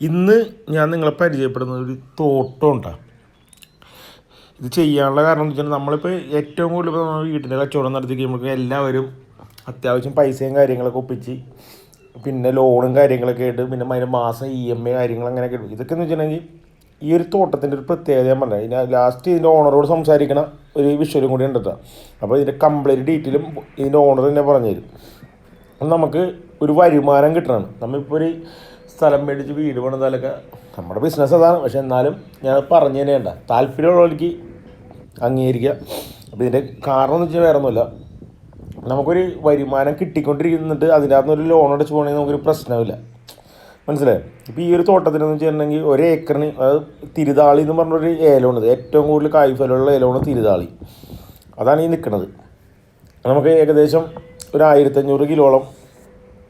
ഇന്ന് ഞാൻ നിങ്ങളെ പരിചയപ്പെടുന്ന ഒരു തോട്ടം ഉണ്ടാകും ഇത് ചെയ്യാനുള്ള കാരണം എന്ന് വെച്ചാൽ നമ്മളിപ്പോൾ ഏറ്റവും കൂടുതൽ ഇപ്പോൾ നമ്മൾ വീട്ടിന്റെ കച്ചവടം നടത്തി കഴിയുമ്പോൾ എല്ലാവരും അത്യാവശ്യം പൈസയും കാര്യങ്ങളൊക്കെ ഒപ്പിച്ച് പിന്നെ ലോണും കാര്യങ്ങളൊക്കെ ആയിട്ട് പിന്നെ അതിന് മാസം ഇ എം ഐ കാര്യങ്ങൾ അങ്ങനെയൊക്കെ ഇടും. ഇതൊക്കെ എന്ന് വെച്ചിട്ടുണ്ടെങ്കിൽ ഈ ഒരു തോട്ടത്തിന്റെ ഒരു പ്രത്യേകത ഞാൻ പറഞ്ഞത്. ഇതിന് ലാസ്റ്റ് ഇതിന്റെ ഓണറോട് സംസാരിക്കണ ഒരു വിഷ്വലും കൂടി ഉണ്ടെത്താം അപ്പോൾ ഇതിന്റെ കംപ്ലീറ്റ് ഡീറ്റെയിലും ഇതിന്റെ ഓണർ തന്നെ പറഞ്ഞു തരും നമുക്ക് ഒരു വരുമാനം കിട്ടണം. നമ്മളിപ്പോൾ ഒരു സ്ഥലം മേടിച്ച് വീട് പണിതാലൊക്കെ നമ്മുടെ ബിസിനസ് അതാണ്. പക്ഷെ എന്നാലും ഞാൻ പറഞ്ഞു തന്നെ വേണ്ട താല്പര്യമുള്ളവർക്ക് അംഗീകരിക്കുക അപ്പോൾ ഇതിന്റെ കാരണം എന്ന് വെച്ചാൽ വേറെ ഒന്നുമില്ല നമുക്കൊരു വരുമാനം കിട്ടിക്കൊണ്ടിരിക്കുന്നുണ്ട്. അകത്തുനിന്ന് ഒരു ലോൺ അടച്ച് പോകണമെങ്കിൽ നമുക്കൊരു പ്രശ്നമില്ല മനസ്സിലായോ? ഇപ്പോൾ ഈ ഒരു തോട്ടത്തിന് എന്ന് വെച്ചിട്ടുണ്ടെങ്കിൽ ഒരു ഏക്കറിന് അതായത് തിരുതാളി എന്ന് പറഞ്ഞൊരു ഏലമാണ് ഏറ്റവും കൂടുതൽ കായ്ഫലമുള്ള ഏലമാണ് തിരുതാളി. അതാണ് ഈ നിൽക്കുന്നത്. നമുക്ക് ഏകദേശം ഒരു ആയിരത്തഞ്ഞൂറ് കിലോളം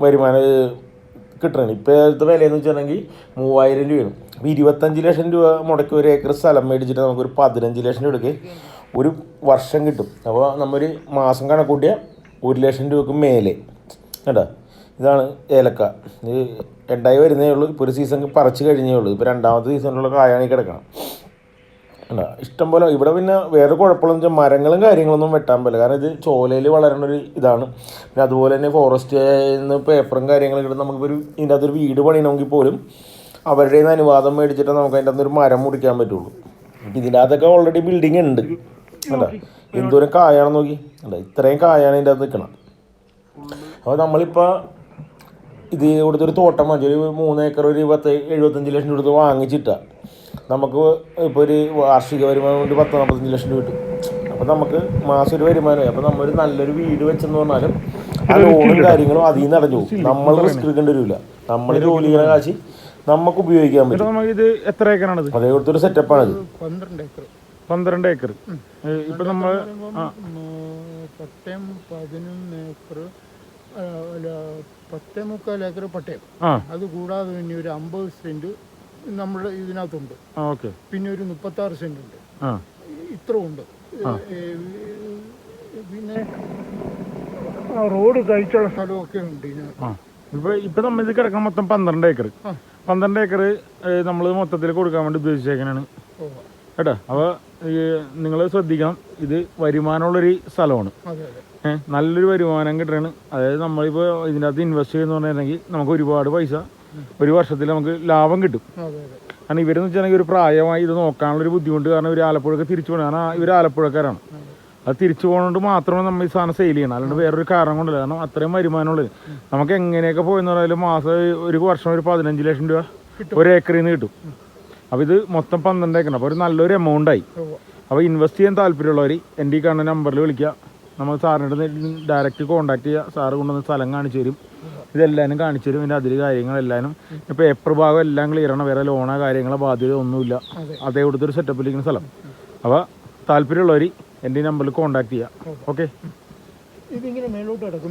വരുമാനം കിട്ടണം. ഇപ്പോഴത്തെ എന്ന് വെച്ചിട്ടുണ്ടെങ്കിൽ മൂവായിരം രൂപയാണ്. അപ്പോൾ ഇരുപത്തഞ്ച് ലക്ഷം രൂപ മുടക്കി ഒരു ഏക്കർ സ്ഥലം മേടിച്ചിട്ട് നമുക്കൊരു പതിനഞ്ച് ലക്ഷം രൂപയ്ക്ക് ഒരു വർഷം കിട്ടും. അപ്പോൾ നമ്മൊരു മാസം കണക്കൂട്ടിയ ഒരു ലക്ഷം രൂപക്ക് മേലെ. കേട്ടോ ഇതാണ് ഏലക്ക. ഇത് രണ്ടായി വരുന്നേ ഉള്ളൂ. ഇപ്പോൾ ഒരു സീസൺ പറിച്ച് കഴിഞ്ഞേ ഉള്ളൂ. ഇപ്പോൾ രണ്ടാമത്തെ സീസണിലുള്ള കായാണ് കിടക്കണം അല്ല ഇഷ്ടം പോലെ ഇവിടെ പിന്നെ വേറെ കുഴപ്പമെന്ന് വെച്ചാൽ മരങ്ങളും കാര്യങ്ങളൊന്നും വെട്ടാൻ പറ്റില്ല. കാരണം ഇത് ചോലയിൽ വളരുന്ന ഒരു ഇതാണ്. പിന്നെ അതുപോലെ തന്നെ ഫോറസ്റ്റ് നിന്ന് പേപ്പറും കാര്യങ്ങളും കിട്ടും നമുക്കൊരു ഇതിന്റെ അകത്തൊരു വീട് പണിയണമെങ്കിൽ പോലും അവരുടെ നിന്ന് അനുവാദം മേടിച്ചിട്ട് നമുക്ക് അതിന്റെ അകത്തൊരു മരം മുറിക്കാൻ പറ്റുള്ളൂ. ഇതിന്റെ അകത്തൊക്കെ ഓൾറെഡി ബിൽഡിംഗ് ഉണ്ട്. അല്ല എന്തോരം കായാണെന്ന് നോക്കി. അല്ല ഇത്രയും കായാണ് ഇതിന്റെ അകത്ത് നിൽക്കണം അപ്പോൾ നമ്മളിപ്പോൾ ഇത് കൊടുത്തൊരു തോട്ടം മതി ഒരു മൂന്ന് ഏക്കർ ഒരു പത്ത് എഴുപത്തഞ്ച് ലക്ഷം കൊടുത്ത് വാങ്ങിച്ചിട്ടാ. നമുക്ക് ഇപ്പോൾ ഒരു വാർഷിക വരുമാനം കൊണ്ട് പത്ത് നാൽപ്പത്തഞ്ച് ലക്ഷം രൂപ കിട്ടും. അപ്പോൾ നമുക്ക് മാസം ഒരു വരുമാനമായി. അപ്പോൾ നമ്മളൊരു നല്ലൊരു വീട് വെച്ചെന്ന് പറഞ്ഞാലും ആ ലോണും കാര്യങ്ങളും അതിൽ നിന്ന് അടഞ്ഞു പോകും. നമ്മൾ റിസ്ക് എടുക്കേണ്ടി വരില്ല നമ്മൾ ജോലി ചെയ്യുന്ന കാശ് നമുക്ക് ഉപയോഗിക്കാൻ പറ്റും. നമുക്ക് ഇത് എത്ര ഏക്കറാണിത്? അതേ കൊടുത്തൊരു സെറ്റപ്പാണിത് പന്ത്രണ്ട് ഏക്കർ. പന്ത്രണ്ട് ഏക്കർ. ഇപ്പൊ നമ്മൾ പട്ടയം പതിനൊന്ന് ഏക്കർ പത്തേ മുക്കാൽ ഏക്കർ പട്ടയം. അത് കൂടാതെ പിന്നെ ഒരു അമ്പത് സെന്റ് നമ്മുടെ ഇതിനകത്തുണ്ട്. ഓക്കെ. പിന്നെ ഒരു മുപ്പത്തി ആറ് സെന്റ് ഉണ്ട് ആ. ഇത്ര ഉണ്ട് പിന്നെ ആ, റോഡ് കഴിച്ചുള്ള സ്ഥലമൊക്കെ ഉണ്ട് ഇതിനകത്ത്. ഇപ്പൊ ഇപ്പൊ നമ്മൾ ഇത് കിടക്കാൻ മൊത്തം പന്ത്രണ്ട് ഏക്കർ. പന്ത്രണ്ട് ഏക്കർ നമ്മൾ മൊത്തത്തിൽ കൊടുക്കാൻ വേണ്ടി ഉദ്ദേശിച്ചേക്കാനാണ് കേട്ടോ? അപ്പോൾ നിങ്ങൾ ശ്രദ്ധിക്കണം. ഇത് വരുമാനമുള്ളൊരു സ്ഥലമാണ്. നല്ലൊരു വരുമാനം കിട്ടുകയാണ് അതായത് നമ്മളിപ്പോൾ ഇതിന്റെ അകത്ത് ഇൻവെസ്റ്റ് ചെയ്യുന്ന പറഞ്ഞിട്ടുണ്ടെങ്കിൽ നമുക്ക് ഒരുപാട് പൈസ ഒരു വർഷത്തിൽ നമുക്ക് ലാഭം കിട്ടും. കാരണം ഇവരെന്ന് വെച്ചിട്ടുണ്ടെങ്കിൽ ഒരു പ്രായമായി ഇത് നോക്കാനുള്ള ഒരു ബുദ്ധിമുട്ട് കാരണം ഇവർ ആലപ്പുഴക്ക് തിരിച്ചു പോകണം കാരണം ഇവർ ആലപ്പുഴക്കാരാണ്. അത്. തിരിച്ചു പോകുന്നതുകൊണ്ട് മാത്രമേ നമ്മൾ ഈ സാധനം സെയിൽ ചെയ്യണം അല്ലാണ്ട് വേറൊരു കാരണം കൊണ്ടല്ല. കാരണം അത്രയും വരുമാനമുള്ളത്. നമുക്ക് എങ്ങനെയൊക്കെ പോയെന്ന് പറഞ്ഞാലും മാസം ഒരു വർഷം ഒരു പതിനഞ്ച് ലക്ഷം രൂപ ഒരു ഏക്കറിൽ നിന്ന് കിട്ടും അപ്പോൾ ഇത് മൊത്തം പന്ത്രണ്ട് ഏക്കർ അപ്പോൾ ഒരു നല്ലൊരു എമൗണ്ട് ആയി. അപ്പോൾ ഇൻവെസ്റ്റ് ചെയ്യാൻ താല്പര്യമുള്ളവർ എന്റെ ഈ കാണുന്ന നമ്പറിൽ വിളിക്കുക. നമ്മൾ സാറിന്റെ ഡയറക്റ്റ് കോൺടാക്ട് ചെയ്യുക സാറ് കൊണ്ടുവന്ന് സ്ഥലം കാണിച്ചു തരും. ഇതെല്ലാവരും കാണിച്ചു തരും. ഇതിന്റെ അതിൽ കാര്യങ്ങളെല്ലാവരും ഇപ്പോൾ ഏപ്രിൽ ഭാഗം എല്ലാം ക്ലിയർ ആണ്. വേറെ ലോണോ കാര്യങ്ങളോ ബാധ്യത ഒന്നുമില്ല. അതെ. കൊടുത്തൊരു സെറ്റപ്പിലിരിക്കുന്ന സ്ഥലം. അപ്പോൾ താല്പര്യമുള്ളവർ എന്റെ ഈ നമ്പറിൽ കോൺടാക്ട് ചെയ്യുക ഓക്കെ. ഇതിങ്ങനെ മേലോട്ട് കിടക്കും.